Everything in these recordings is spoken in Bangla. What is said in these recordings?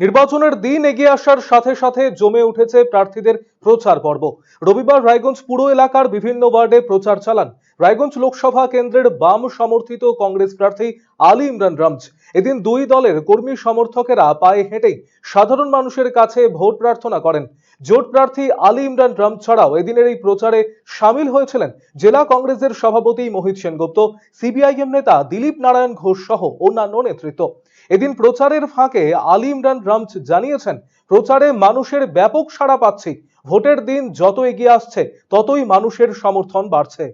নির্বাচনের দিন এগিয়ে আসার সাথে সাথে জমে উঠেছে প্রার্থীদের প্রচার পর্ব। রবিবার রায়গঞ্জ পুরো এলাকার বিভিন্ন ওয়ার্ডে প্রচার চালান রায়গঞ্জ লোকসভা কেন্দ্রের বাম সমর্থিত কংগ্রেস প্রার্থী আলী ইমরান রামজ। এদিন দুই দলের কর্মী সমর্থকেরা পায়ে হেঁটেই সাধারণ মানুষের কাছে ভোট প্রার্থনা করেন। জোট প্রার্থী আলী ইমরান ট্রাম্প ছাড়াও এদিনের এই প্রচারে সামিল হয়েছিলেন জেলা কংগ্রেসের সভাপতি মোহিত সেনগুপ্ত, সিবিআইএম নেতা দিলীপ নারায়ণ ঘোষ সহ অন্যান্য নেতৃত্ব। এদিন প্রচারের ফাঁকে আলী ইমরান ট্রাম্প জানিয়েছেন, প্রচারে মানুষের ব্যাপক সাড়া পাচ্ছি, ভোটের দিন যত এগিয়ে আসছে ততই মানুষের সমর্থন বাড়ছে।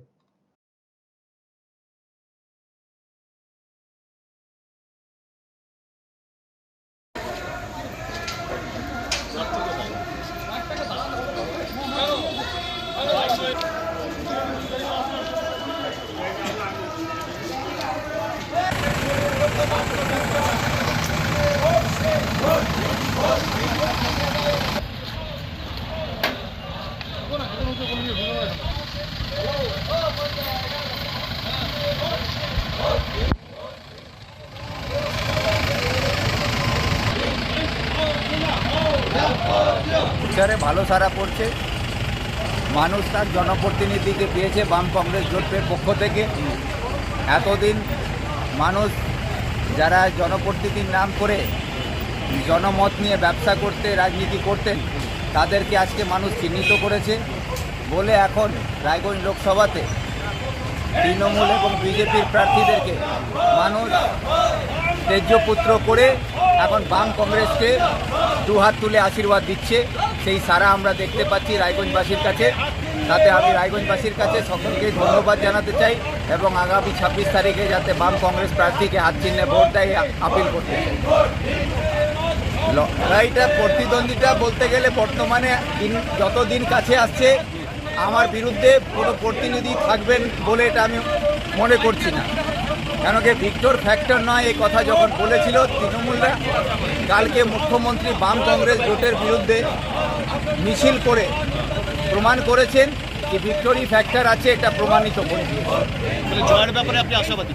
প্রচারে ভালো সারা পড়ছে। মানুষ তার জনপ্রতিনিধিকে পেয়েছে বাম কংগ্রেস জোটের পক্ষ থেকে। এতদিন মানুষ যারা জনপ্রতিনিধির নাম করে জনমত নিয়ে ব্যবসা করতে, রাজনীতি করতেন, তাদেরকে আজকে মানুষ চিহ্নিত করেছে। বলে এখন রায়গঞ্জ লোকসভাতে তৃণমূল এবং বিজেপির প্রার্থীদেরকে মানুষ তেজপুত্র করে এখন বাম কংগ্রেসকে দু হাত তুলে আশীর্বাদ দিচ্ছে। সেই সারা আমরা দেখতে পাচ্ছি রায়গঞ্জবাসীর কাছে। তাতে আমি রায়গঞ্জবাসীর কাছে সকলকে ধন্যবাদ জানাতে চাই এবং আগামী ছাব্বিশ তারিখে যাতে বাম কংগ্রেস প্রার্থীকে হাত চিহ্নে ভোট দেয়, আপিল করতে চাই। লড়াইটা প্রতিদ্বন্দ্বিতা বলতে গেলে বর্তমানে দিন যত দিন কাছে আসছে, আমার বিরুদ্ধে কোনো প্রতিনিধি থাকবেন বলে এটা আমি মনে করছি না। কেন কি ভিক্টর ফ্যাক্টর নয়? এই কথা যখন বলেছিল তৃণমূলরা কালকে মুখ্যমন্ত্রী বাম কংগ্রেস জোটের বিরুদ্ধে মিছিল করে প্রমাণ করেছেন যে ভিক্টোরি ফ্যাক্টর আছে এটা প্রমাণিত করে জয়ের ব্যাপারে আপনি আশাবাদী?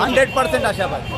হান্ড্রেড পার্সেন্ট আশাবাদী।